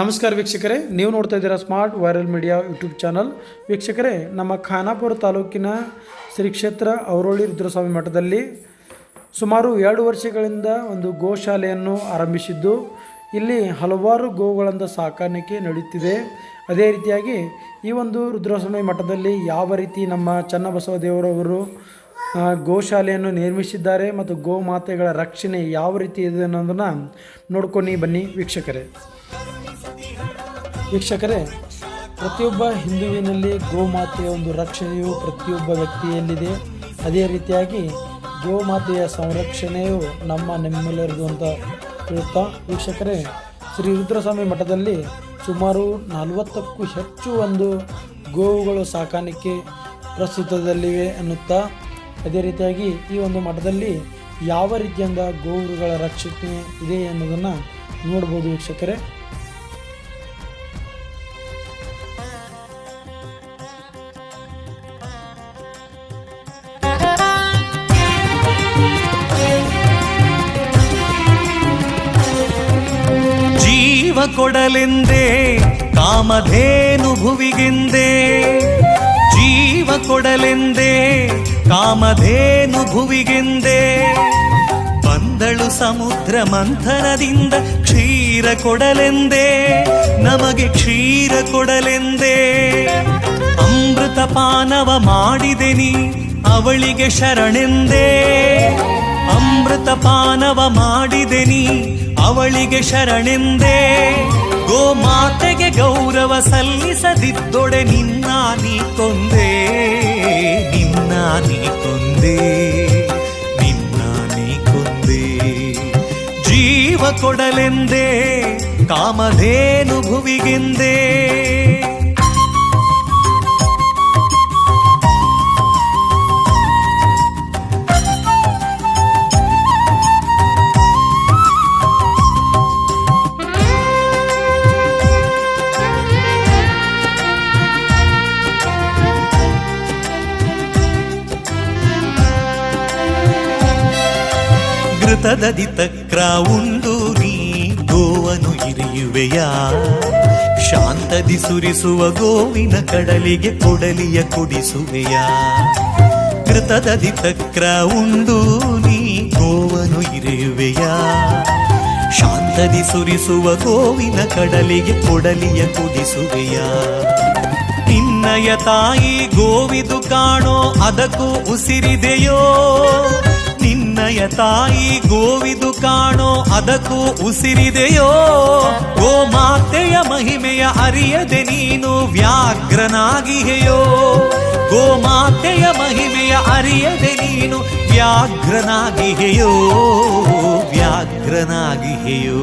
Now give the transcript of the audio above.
ನಮಸ್ಕಾರ ವೀಕ್ಷಕರೇ, ನೀವು ನೋಡ್ತಾ ಇದ್ದೀರಾ smart viral media YouTube channel ವೀಕ್ಷಕರೇ, ನಮ್ಮ ಖಾನಾಪುರ ತಾಲೂಕಿನ ಶ್ರೀ ಕ್ಷೇತ್ರ ಔರೋಳಿ ರುದ್ರಸ್ವಾಮಿ ಮಠದಲ್ಲಿ ಸುಮಾರು ಎರಡು ವರ್ಷಗಳಿಂದ ಒಂದು ಗೋಶಾಲೆಯನ್ನು ಆರಂಭಿಸಿದ್ದು, ಇಲ್ಲಿ ಹಲವಾರು ಗೋವುಗಳಿಂದ ಸಾಕಾಣಿಕೆ ನಡೆಯುತ್ತಿದೆ ಅದೇ ರೀತಿಯಾಗಿ ಈ ಒಂದು ರುದ್ರಸ್ವಾಮಿ ಮಠದಲ್ಲಿ ಯಾವ ರೀತಿ ನಮ್ಮ ಚನ್ನಬಸವ ದೇವರವರು ಗೋಶಾಲೆಯನ್ನು ನಿರ್ಮಿಸಿದ್ದಾರೆ ಮತ್ತು ಗೋಮಾತೆಗಳ ರಕ್ಷಣೆ ಯಾವ ರೀತಿ ಇದೆ ಅನ್ನೋದನ್ನು ನೋಡ್ಕೊಂಡು ಬನ್ನಿ ವೀಕ್ಷಕರೇ. ವೀಕ್ಷಕರೇ, ಪ್ರತಿಯೊಬ್ಬ ಹಿಂದುವಿನಲ್ಲಿ ಗೋಮಾತೆಯ ಒಂದು ರಕ್ಷಣೆಯು ಪ್ರತಿಯೊಬ್ಬ ವ್ಯಕ್ತಿಯಲ್ಲಿದೆ. ಅದೇ ರೀತಿಯಾಗಿ ಗೋಮಾತೆಯ ಸಂರಕ್ಷಣೆಯು ನಮ್ಮ ನಿಮ್ಮೆಲ್ಲರದು ಅಂತ ಹೇಳುತ್ತಾ ವೀಕ್ಷಕರೇ, ಶ್ರೀ ರುದ್ರಸ್ವಾಮಿ ಮಠದಲ್ಲಿ ಸುಮಾರು ನಲವತ್ತಕ್ಕೂ ಹೆಚ್ಚು ಒಂದು ಗೋವುಗಳು ಸಾಕಾಣಿಕೆ ಪ್ರಸ್ತುತದಲ್ಲಿವೆ ಅನ್ನುತ್ತಾ, ಅದೇ ರೀತಿಯಾಗಿ ಈ ಒಂದು ಮಠದಲ್ಲಿ ಯಾವ ರೀತಿಯಿಂದ ಗೋವುಗಳ ರಕ್ಷಣೆ ಇದೆ ಅನ್ನೋದನ್ನು ನೋಡ್ಬೋದು ವೀಕ್ಷಕರೇ. ಜೀವ ಕೊಡಲೆಂದೇ, ಕಾಮಧೇನು ಭುವಿಗೆಂದೇ. ಜೀವ ಕೊಡಲೆಂದೇ, ಕಾಮಧೇನು ಭುವಿಗೆಂದೇ. ಬಂದಳು ಸಮುದ್ರ ಮಂಥನದಿಂದ ಕ್ಷೀರ ಕೊಡಲೆಂದೇ, ನಮಗೆ ಕ್ಷೀರ ಕೊಡಲೆಂದೇ. ಅಮೃತ ಪಾನವ ಮಾಡಿದೆ ನೀ, ಅವಳಿಗೆ ಶರಣೆಂದೇ. ಅಮೃತ ಪಾನವ ಮಾಡಿದೆ ನೀ, ಅವಳಿಗೆ ಶರಣೆಂದೇ. ಗೋಮಾತೆಗೆ ಗೌರವ ಸಲ್ಲಿಸದಿದ್ದೊಡೆ ನಿನ್ನ ನೀ ಕೊಂದೆ, ನಿನ್ನ ನೀ ಕೊಂದೆ, ನಿನ್ನ ನೀ ಕೊಂದೆ. ಜೀವ ಕೊಡಲೆಂದೇ ಕಾಮಧೇನು ಭುವಿಗೆಂದೇ ಘೃತದದಿ ತಕ್ರ ಉಂಡು ನೀ, ಗೋವನು ಇರಿಯುವೆಯ ಶಾಂತದಿ ಸುರಿಸುವ ಗೋವಿನ ಕಡಲಿಗೆ ಕೊಡಲಿಯ ಕುಡಿಸುವೆಯ? ಕೃತದದಿ ತಕ್ರ ಉಂಡು ನೀ, ಗೋವನು ಇರಿಯುವೆಯ ಶಾಂತದಿ ಸುರಿಸುವ ಗೋವಿನ ಕಡಲಿಗೆ ಕೊಡಲಿಯ ಕುಡಿಸುವೆಯ? ನಿನ್ನಯ ತಾಯಿ ಗೋವಿದು ಕಾಣೋ ಅದಕ್ಕೂ ಉಸಿರಿದೆಯೋ? ನಿನ್ನಯ ತಾಯಿ ಗೋವಿದು ಕಾಣೋ ಅದಕ್ಕೂ ಉಸಿರಿದೆಯೋ? ಗೋ ಮಾತೆಯ ಮಹಿಮೆಯ ಅರಿಯದೆ ನೀನು ವ್ಯಾಘ್ರನಾಗಿಹೆಯೋ ಗೋಮಾತೆಯ ಮಹಿಮೆಯ ಅರಿಯದೆ ನೀನು ವ್ಯಾಘ್ರನಾಗಿಹೆಯೋ ವ್ಯಾಘ್ರನಾಗಿಹೆಯೋ